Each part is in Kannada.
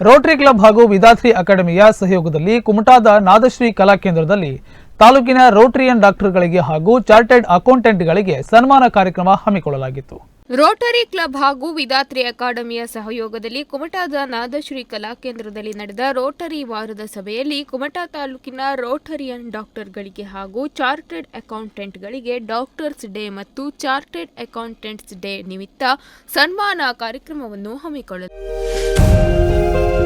ರೋಟರಿ ಕ್ಲಬ್ ಹಾಗೂ ವಿದಾತ್ರಿ ಅಕಾಡೆಮಿಯ ಸಹಯೋಗದಲ್ಲಿ ಕುಮಟಾದ ನಾದಶ್ರೀ ಕಲಾ ಕೇಂದ್ರದಲ್ಲಿ ತಾಲೂಕಿನ ರೋಟರಿಯನ್ ಡಾಕ್ಟರ್ಗಳಿಗೆ ಹಾಗೂ ಚಾರ್ಟೆಡ್ ಅಕೌಂಟೆಂಟ್ಗಳಿಗೆ ಸನ್ಮಾನ ಕಾರ್ಯಕ್ರಮ ಹಮ್ಮಿಕೊಳ್ಳಲಾಗಿತ್ತು. ರೋಟರಿ ಕ್ಲಬ್ ಹಾಗೂ ವಿಧಾತ್ರಿ ಅಕಾಡೆಮಿಯ ಸಹಯೋಗದಲ್ಲಿ ಕುಮಟಾದ ನಾದಶ್ರೀ ಕಲಾ ಕೇಂದ್ರದಲ್ಲಿ ನಡೆದ ರೋಟರಿ ವಾರದ ಸಭೆಯಲ್ಲಿ ಕುಮಟಾ ತಾಲೂಕಿನ ರೋಟರಿಯನ್ ಡಾಕ್ಟರ್ಗಳಿಗೆ ಹಾಗೂ ಚಾರ್ಟೆಡ್ ಅಕೌಂಟೆಂಟ್ಗಳಿಗೆ ಡಾಕ್ಟರ್ಸ್ ಡೇ ಮತ್ತು ಚಾರ್ಟೆಡ್ ಅಕೌಂಟೆಂಟ್ಸ್ ಡೇ ನಿಮಿತ್ತ ಸನ್ಮಾನ ಕಾರ್ಯಕ್ರಮವನ್ನು ಹಮ್ಮಿಕೊಳ್ಳಲಾಗಿದೆ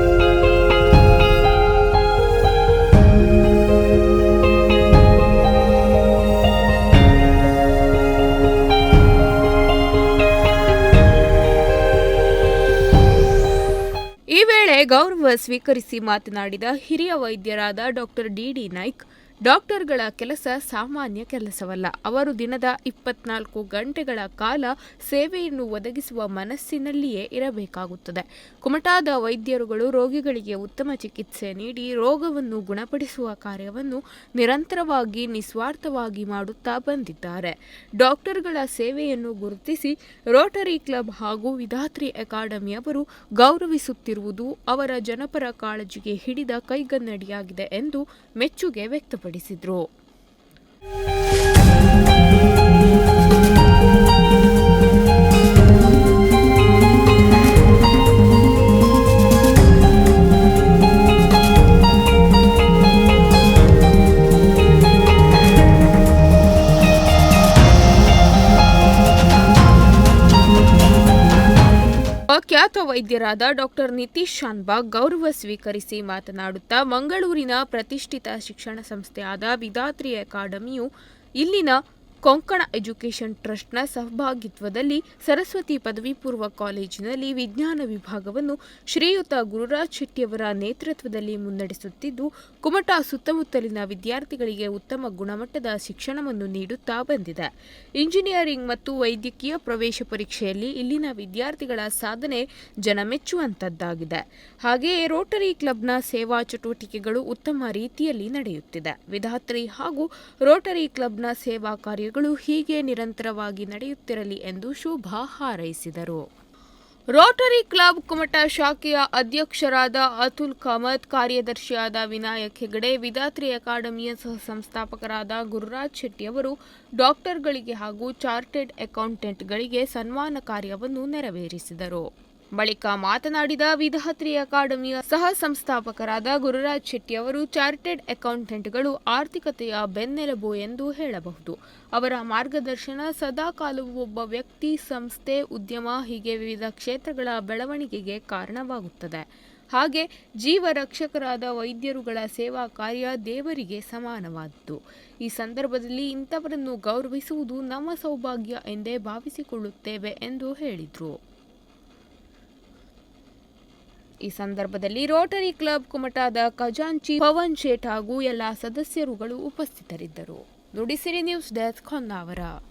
ಗೌರವ ಸ್ವೀಕರಿಸಿ ಮಾತನಾಡಿದ ಹಿರಿಯ ವೈದ್ಯರಾದ ಡಾಕ್ಟರ್ ಡಿಡಿ ನಾಯ್ಕ್ ಡಾಕ್ಟರ್ಗಳ ಕೆಲಸ ಸಾಮಾನ್ಯ ಕೆಲಸವಲ್ಲ. ಅವರು ದಿನದ ಇಪ್ಪತ್ನಾಲ್ಕು ಗಂಟೆಗಳ ಕಾಲ ಸೇವೆಯನ್ನು ಒದಗಿಸುವ ಮನಸ್ಸಿನಲ್ಲಿಯೇ ಇರಬೇಕಾಗುತ್ತದೆ. ಕುಮಟಾದ ವೈದ್ಯರುಗಳು ರೋಗಿಗಳಿಗೆ ಉತ್ತಮ ಚಿಕಿತ್ಸೆ ನೀಡಿ ರೋಗವನ್ನು ಗುಣಪಡಿಸುವ ಕಾರ್ಯವನ್ನು ನಿರಂತರವಾಗಿ, ನಿಸ್ವಾರ್ಥವಾಗಿ ಮಾಡುತ್ತಾ ಬಂದಿದ್ದಾರೆ. ಡಾಕ್ಟರ್ಗಳ ಸೇವೆಯನ್ನು ಗುರುತಿಸಿ ರೋಟರಿ ಕ್ಲಬ್ ಹಾಗೂ ವಿಧಾತ್ರಿ ಅಕಾಡೆಮಿಯವರು ಗೌರವಿಸುತ್ತಿರುವುದು ಅವರ ಜನಪರ ಕಾಳಜಿಗೆ ಹಿಡಿದ ಕೈಗನ್ನಡಿಯಾಗಿದೆ ಎಂದು ಮೆಚ್ಚುಗೆ ವ್ಯಕ್ತಪಡಿಸಿದರು. ವ್ಯಕ್ತಪಡಿಸಿದರು. ಖ್ಯಾತ ವೈದ್ಯರಾದ ಡಾಕ್ಟರ್ ನಿತೀಶ್ ಶಾನ್ಬಾಗ್ ಗೌರವ ಸ್ವೀಕರಿಸಿ ಮಾತನಾಡುತ್ತಾ ಮಂಗಳೂರಿನ ಪ್ರತಿಷ್ಠಿತ ಶಿಕ್ಷಣ ಸಂಸ್ಥೆಯಾದ ವಿಧಾತ್ರಿ ಅಕಾಡೆಮಿಯು ಇಲ್ಲಿನ ಕೊಂಕಣ ಎಜುಕೇಷನ್ ಟ್ರಸ್ಟ್ನ ಸಹಭಾಗಿತ್ವದಲ್ಲಿ ಸರಸ್ವತಿ ಪದವಿ ಪೂರ್ವ ಕಾಲೇಜಿನಲ್ಲಿ ವಿಜ್ಞಾನ ವಿಭಾಗವನ್ನು ಶ್ರೀಯುತ ಗುರುರಾಜ್ ಶೆಟ್ಟಿಯವರ ನೇತೃತ್ವದಲ್ಲಿ ಮುನ್ನಡೆಸುತ್ತಿದ್ದು, ಕುಮಟಾ ಸುತ್ತಮುತ್ತಲಿನ ವಿದ್ಯಾರ್ಥಿಗಳಿಗೆ ಉತ್ತಮ ಗುಣಮಟ್ಟದ ಶಿಕ್ಷಣವನ್ನು ನೀಡುತ್ತಾ ಬಂದಿದೆ. ಇಂಜಿನಿಯರಿಂಗ್ ಮತ್ತು ವೈದ್ಯಕೀಯ ಪ್ರವೇಶ ಪರೀಕ್ಷೆಯಲ್ಲಿ ಇಲ್ಲಿನ ವಿದ್ಯಾರ್ಥಿಗಳ ಸಾಧನೆ ಜನಮೆಚ್ಚುವಂತದ್ದಾಗಿದೆ. ಹಾಗೆಯೇ ರೋಟರಿ ಕ್ಲಬ್ನ ಸೇವಾ ಚಟುವಟಿಕೆಗಳು ಉತ್ತಮ ರೀತಿಯಲ್ಲಿ ನಡೆಯುತ್ತಿದೆ. ವಿಧಾತ್ರಿ ಹಾಗೂ ರೋಟರಿ ಕ್ಲಬ್ನ ಸೇವಾ ಕಾರ್ಯಗಳು ಹೀಗೆ ನಿರಂತರವಾಗಿ ನಡೆಯುತ್ತಿರಲಿ ಎಂದು ಶುಭ ಹಾರೈಸಿದರು. ರೋಟರಿ ಕ್ಲಬ್ ಕುಮಟಾ ಶಾಖೆಯ ಅಧ್ಯಕ್ಷರಾದ ಅತುಲ್ ಕಾಮತ್, ಕಾರ್ಯದರ್ಶಿಯಾದ ವಿನಾಯಕ್ ಹೆಗಡೆ ವಿದಾತ್ರಿ ಅಕಾಡೆಮಿಯ ಸಹ ಸಂಸ್ಥಾಪಕರಾದ ಗುರುರಾಜ್ ಶೆಟ್ಟಿ ಅವರು ಡಾಕ್ಟರ್ಗಳಿಗೆ ಹಾಗೂ ಚಾರ್ಟೆಡ್ ಅಕೌಂಟೆಂಟ್ಗಳಿಗೆ ಸನ್ಮಾನ ಕಾರ್ಯವನ್ನು ನೆರವೇರಿಸಿದರು. ಬಳಿಕ ಮಾತನಾಡಿದ ವಿಧಾತ್ರಿ ಅಕಾಡೆಮಿಯ ಸಹ ಸಂಸ್ಥಾಪಕರಾದ ಗುರುರಾಜ್ ಶೆಟ್ಟಿ ಅವರು, ಚಾರ್ಟೆಡ್ ಅಕೌಂಟೆಂಟ್ಗಳು ಆರ್ಥಿಕತೆಯ ಬೆನ್ನೆಲುಬು ಎಂದು ಹೇಳಬಹುದು. ಅವರ ಮಾರ್ಗದರ್ಶನ ಸದಾಕಾಲವು ಒಬ್ಬ ವ್ಯಕ್ತಿ, ಸಂಸ್ಥೆ, ಉದ್ಯಮ, ಹೀಗೆ ವಿವಿಧ ಕ್ಷೇತ್ರಗಳ ಬೆಳವಣಿಗೆಗೆ ಕಾರಣವಾಗುತ್ತದೆ. ಹಾಗೆ ಜೀವ ರಕ್ಷಕರಾದ ವೈದ್ಯರುಗಳ ಸೇವಾ ಕಾರ್ಯ ದೇವರಿಗೆ ಸಮಾನವಾದ್ದು ಈ ಸಂದರ್ಭದಲ್ಲಿ ಇಂಥವರನ್ನು ಗೌರವಿಸುವುದು ನಮ್ಮ ಸೌಭಾಗ್ಯ ಎಂದೇ ಭಾವಿಸಿಕೊಳ್ಳುತ್ತೇವೆ ಎಂದು ಹೇಳಿದರು. ಈ ಸಂದರ್ಭದಲ್ಲಿ ರೋಟರಿ ಕ್ಲಬ್ ಕುಮಟಾದ ಖಜಾಂಚಿ, ಪವನ್ ಶೇಟ್ ಹಾಗೂ ಎಲ್ಲ ಸದಸ್ಯರುಗಳು ಉಪಸ್ಥಿತರಿದ್ದರು. Nudisiri news desk Honnavar.